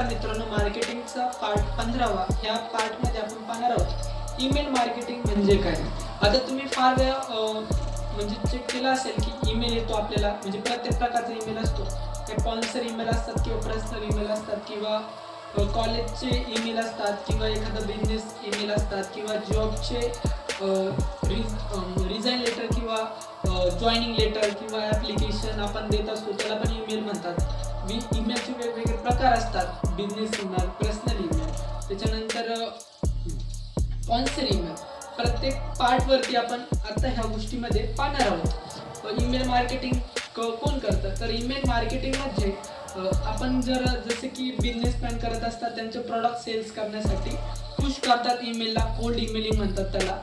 नमस्कार मित्रांनो मार्केटिंगचा पार्ट पंधरावा. ह्या पार्टमध्ये आपण पाहणार आहोत ईमेल मार्केटिंग म्हणजे काय? आता तुम्ही फार वेळा म्हणजे चेक केला असेल की ईमेल येतो आपल्याला म्हणजे प्रत्येक प्रकारचा ईमेल असतो. काही स्पॉन्सर ईमेल असतात किंवा पर्सनल ईमेल असतात किंवा कॉलेजचे ईमेल असतात किंवा एखादा बिझनेस ईमेल असतात किंवा जॉबचे रिझाईन लेटर किंवा जॉईनिंग लेटर किंवा ॲप्लिकेशन आपण देत असतो त्याला पण ईमेल म्हणतात. मी ईमेलचे वेगवेगळे प्रकार असतात. बिझनेस ईमेल पर्सनल ईमेल त्याच्यानंतर स्पॉन्सर ईमेल प्रत्येक पार्टवरती आपण आता ह्या गोष्टीमध्ये पाहणार आहोत. ईमेल मार्केटिंग कोण करतं? तर ईमेल मार्केटिंग म्हणजे आपण जर जसे की बिझनेसमॅन करत असतात त्यांचे प्रॉडक्ट सेल्स करण्यासाठी पुश करतात ईमेलला कोल्ड ईमेलिंग म्हणतात त्याला.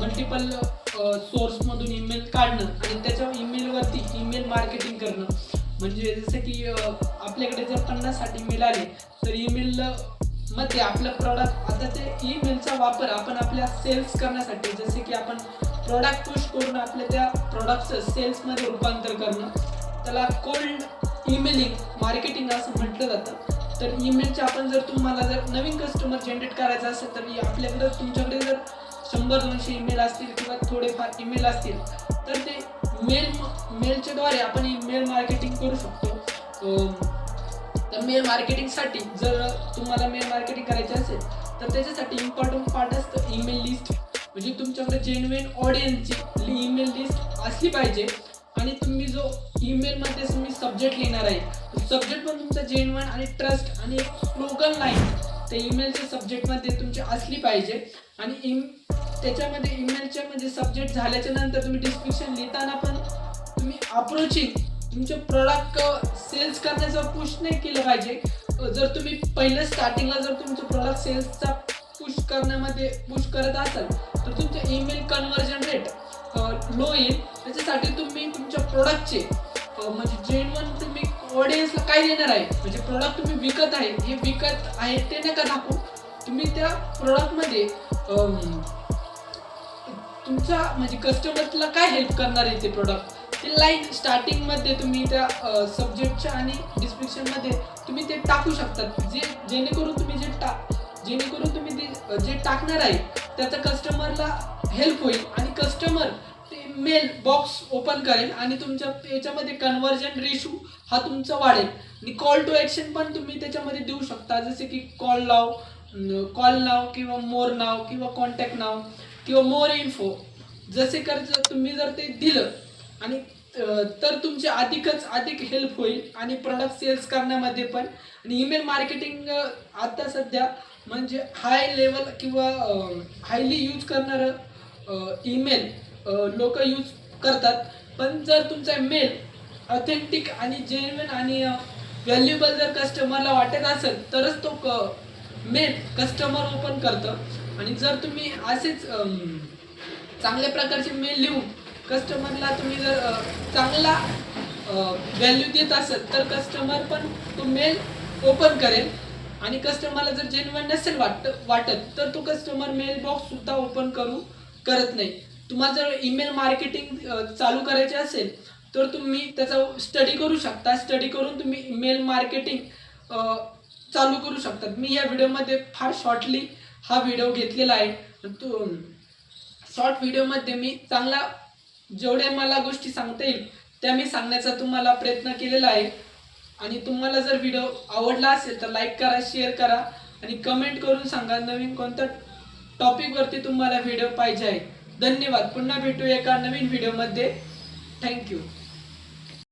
मल्टिपल सोर्समधून ईमेल काढणं आणि त्याच्या ईमेलवरती ईमेल मार्केटिंग करणं. म्हणजे जसं की आपल्याकडे जर पन्नास साठ ईमेल आले तर ईमेल मध्ये आपलं प्रॉडक्ट आता ते ईमेलचा वापर आपण आपल्या सेल्स करण्यासाठी जसे की आपण प्रॉडक्ट पुश करून आपल्या त्या प्रॉडक्टचं सेल्समध्ये रूपांतर करणं त्याला कोल्ड ईमेलिंग मार्केटिंग असं म्हटलं जातं. तर ईमेलचे आपण जर तुम्हाला जर नवीन कस्टमर जनरेट करायचं असेल तर आपल्याकडे तुमच्याकडे जर शंभर दोनशे ईमेल असतील किंवा थोडेफार ईमेल असतील तर ते मेल मेलच्या द्वारे आपण ईमेल मार्केट करू शकतो तर मेल मार्केटिंगसाठी जर तुम्हाला मेल मार्केटिंग करायचे असेल तर त्याच्यासाठी इम्पॉर्टंट पार्ट असतं ईमेल लिस्ट म्हणजे तुमच्याकडे जेन्युइन ऑडियन्सची ईमेल लिस्ट असली पाहिजे. आणि तुम्ही जो ईमेलमध्ये तुम्ही सब्जेक्ट लिहिणार आहे सब्जेक्ट पण तुमचा जेन्युइन आणि ट्रस्ट आणि स्लोगन लाईन ते ईमेलच्या सब्जेक्टमध्ये तुमची असली पाहिजे. आणि इम त्याच्यामध्ये ईमेलच्या म्हणजे सब्जेक्ट झाल्याच्यानंतर तुम्ही डिस्क्रिप्शन लिहिताना पण तुम्ही अप्रोचिंग तुमचे प्रोडक्ट सेल्स करण्याचा पुश नाही केलं पाहिजे. जर तुम्ही पहिलं स्टार्टिंगला जर तुमचं प्रोडक्ट सेल्सचा पुश करण्यामध्ये पुश करत असाल तर तुमचं ईमेल कन्व्हर्जन रेट लो येईल. त्याच्यासाठी तुम्ही तुमच्या प्रोडक्टचे म्हणजे जेन्युन तुम्ही ऑडियन्सला काय देणार आहे म्हणजे प्रोडक्ट तुम्ही विकत आहे हे विकत आहे ते नका दाखवू. तुम्ही त्या प्रोडक्टमध्ये तुमचा म्हणजे कस्टमरला काय हेल्प करणार आहे ते प्रोडक्ट लाईन स्टार्टिंगमध्ये तुम्ही त्या सब्जेक्टच्या आणि डिस्क्रिप्शनमध्ये तुम्ही ते टाकू शकतात. जे जेणेकरून तुम्ही जे टा जेणेकरून तुम्ही ते जे टाकणार आहे त्याचा कस्टमरला हेल्प होईल आणि कस्टमर ते मेल बॉक्स ओपन करेल आणि तुमच्या याच्यामध्ये कन्वर्जन रेशू हा तुमचा वाढेल. आणि कॉल टू ॲक्शन पण तुम्ही त्याच्यामध्ये देऊ शकता. जसे की कॉल लाव कॉल नाव किंवा मोर नाव किंवा कॉन्टॅक्ट नाव किंवा मोर इन्फो जसे कर जर तुम्ही जर ते दिलं आणि तर तुमचे अधिकच अधिक हेल्प होईल आणि प्रॉडक्ट सेल्स करण्यामध्ये पण. आणि ईमेल मार्केटिंग आता सध्या म्हणजे हाय लेवल किंवा हायली यूज करणारं ईमेल लोक यूज करतात. पण जर तुमचा मेल ऑथेंटिक आणि जेन्युन आणि व्हॅल्युबल जर कस्टमरला वाटत असेल तरच तो क मेल कस्टमर ओपन करतं. आणि जर तुम्ही असेच चांगल्या प्रकारचे मेल लिहून कस्टमरला तुम्ही जर चांगला व्हॅल्यू देत असेल तर कस्टमर पण तो मेल ओपन करेल. आणि कस्टमरला जर जेन्युअन नसेल वाटत वाटत तर तो कस्टमर मेल बॉक्स सुद्धा ओपन करू करत नाही. तुम्हाला जर ईमेल मार्केटिंग चालू करायचे असेल तर तुम्ही त्याचा स्टडी करू शकता. स्टडी करून तुम्ही ईमेल मार्केटिंग चालू करू शकतात. मी या व्हिडिओमध्ये फार शॉर्टली हा व्हिडिओ घेतलेला आहे. तो शॉर्ट व्हिडिओमध्ये मी चांगला जेवढ्या मला गोष्टी सांगता येईल त्या मी सांगण्याचा तुम्हाला प्रयत्न केलेला आहे. आणि तुम्हाला जर व्हिडिओ आवडला असेल तर लाईक करा शेअर करा आणि कमेंट करून सांगा नवीन कोणत्या टॉपिकवरती तुम्हाला व्हिडिओ पाहिजे आहे. धन्यवाद. पुन्हा भेटू एका नवीन व्हिडिओमध्ये थँक्यू